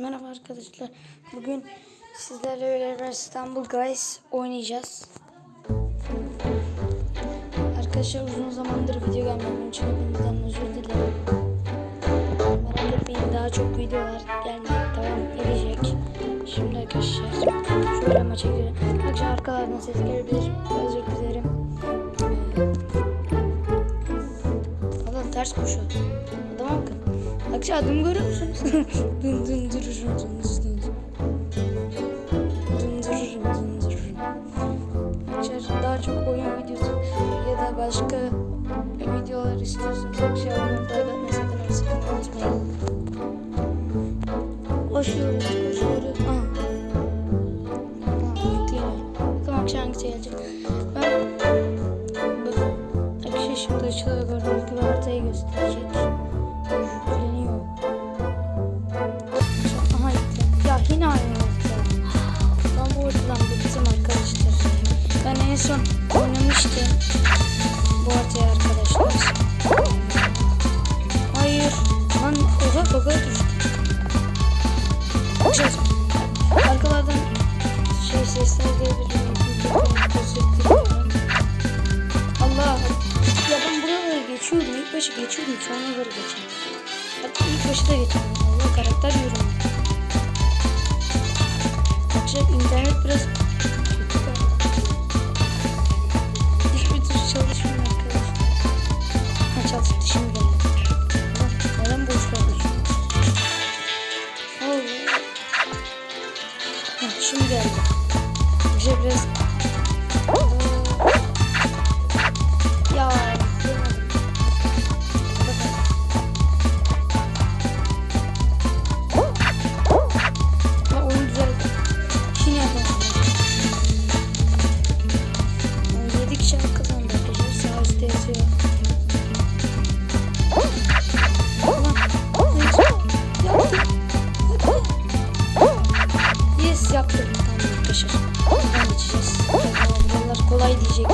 Merhaba arkadaşlar. Bugün sizlerle beraber İstanbul Guys oynayacağız. Arkadaşlar uzun zamandır video gelmediğim için hepinizden özür dilerim. Merak etmeyin daha çok videolar gelmeye devam edecek. Şimdi arkadaşlar şöyle maça girelim. Arkadaşlar arkalardan ses gelebilir. Özür dilerim. Ee, Allah ters koşuyor. Adama bakın. Arkadaşlar adımı görüyor musunuz? dın dın dururum dın dın dın. Dururum dın dururum. Arkadaşlar daha çok oyun videosu ya da başka videolar istiyorsanız atmayı sakın sakın unutmayın. Koşuyoruz koşuyoruz. Yükleniyor. Bakalım akşam hangisi gelecek. Ben bakın arkadaşlar şimdi açılıyor gördüğünüz gibi haritayı gösterecek. kişi geçiyordum şu an onları geçemiyorum. Hatta ilk başta geçemiyorum. Karakter yorumlu. Açık internet biraz yaptırdım tam muhteşem. Ben geçeceğiz. Allah bunlar kolay diyecek.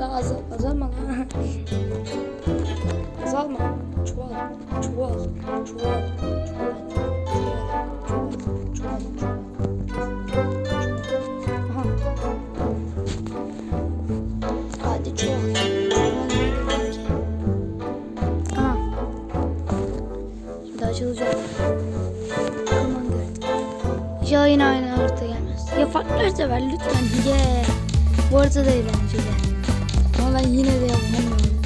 daha az, azalma lan. azalma. Çuval, çuval, çuval, çuval, çuval, çuval, çuval, çuval. Hadi çuval. Aha. Şimdi açılacak. Aman Ya yine aynı harita gelmez. Ya farklı harita ver lütfen. Yeah. Bu arada da eğlenceli ben yine de yapamıyorum.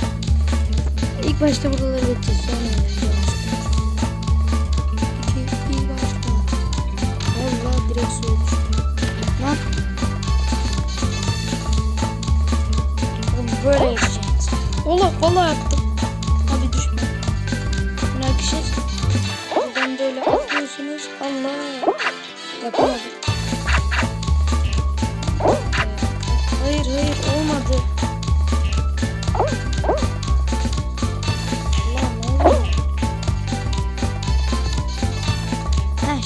İlk başta buraları bitir sonra. Şey valla direkt soğuk. Lan. Böyle yapacağız. Oğlum valla yaptım.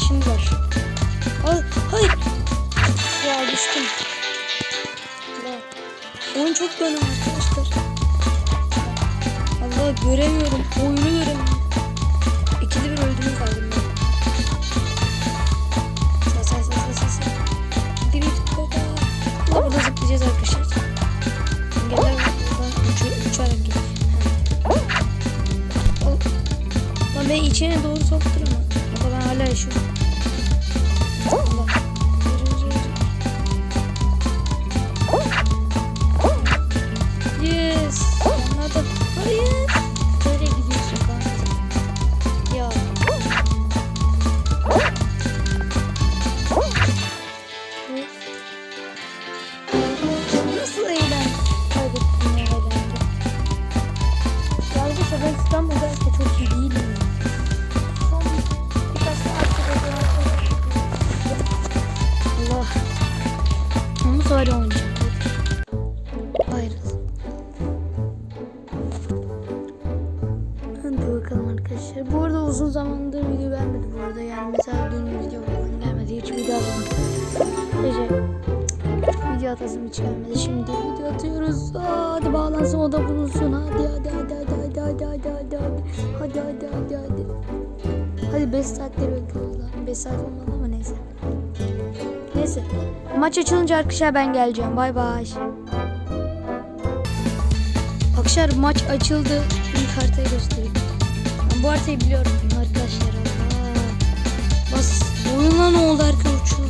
işimiz var. Hayır. Ya düştüm. Ya. Oyun çok dönüm arkadaşlar. Allah göremiyorum. Oyunu göremiyorum. İkili bir öldüğümü kaldım ben. Burada zıplayacağız arkadaşlar. Engeller buradan uçarak gidiyor. Lan ben içine doğru uzun zamandır video gelmedi bu arada. Yani mesela dün video gelmedi. Hiç video atmadım. Gece video atasım hiç gelmedi. Şimdi video atıyoruz. Aa, hadi bağlansın o da bulunsun. Hadi hadi hadi hadi hadi hadi hadi hadi hadi hadi hadi hadi hadi. Hadi 5 saatleri bekliyoruz lan. 5 saat olmadı ama neyse. Neyse. Maç açılınca arkadaşlar ben geleceğim. Bay bay. Arkadaşlar maç açıldı. İlk haritayı göstereyim. Bu haritayı biliyorum arkadaşlar. Allah. Bas. Oyuna ne oldu arkadaşlar uçuyor.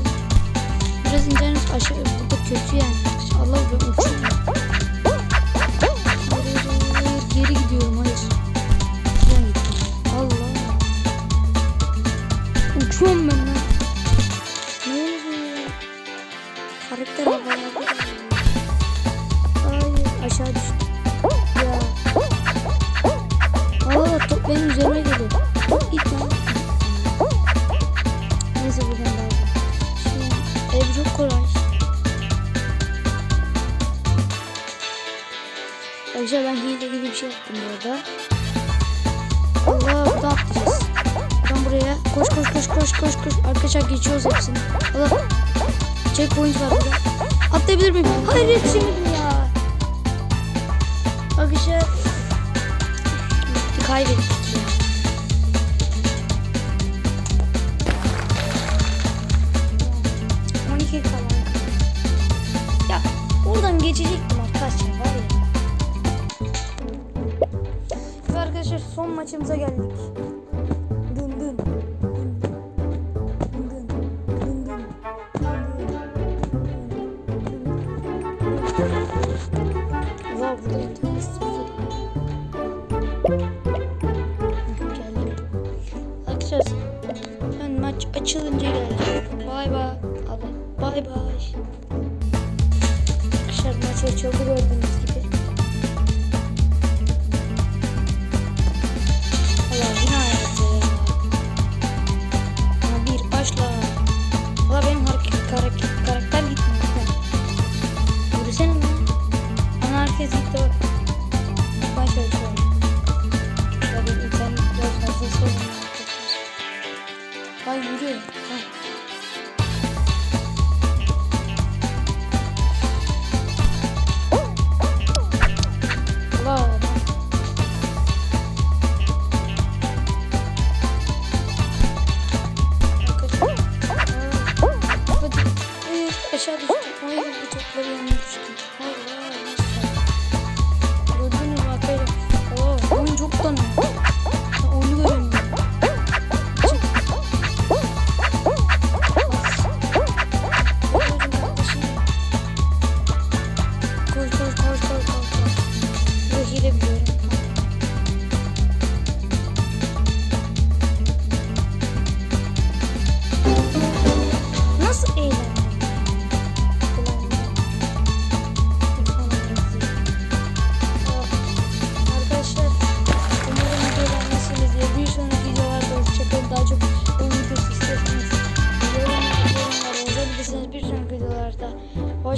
Biraz internet aşağı burada kötü yani. Allah ben uçuyorum. Hayır. Geri gidiyorum hayır. Şuradan gittim. Allah. Uçuyorum ben lan. Ne oluyor? Karakter havaya Hayır aşağı düştüm. Benim üzerime geliyor. Git lan. Neyse buradan daha. Şimdi ev çok kolay. Arkadaşlar ben hile gibi bir şey yaptım bu arada. Allah buradan atlayacağız. Buradan buraya koş koş koş koş koş koş. Arkadaşlar geçiyoruz hepsini. Allah. Checkpoint var burada. Atlayabilir miyim? Hayır yetişemedim ya. Arkadaşlar kaybettik oradan geçecektim arkadaşlar var ya. Arkadaşlar son maçımıza geldik. Açıldı gördüğünüz gibi. Allah yine. Ama bir başla. Allah benim hareket karakter, karakter gitmiyor. Yürüsene lan. Ana herkes gitti şöyle. Ya benim internet biraz fazla sorun. Ay yürü. Ha. aşağı düştü.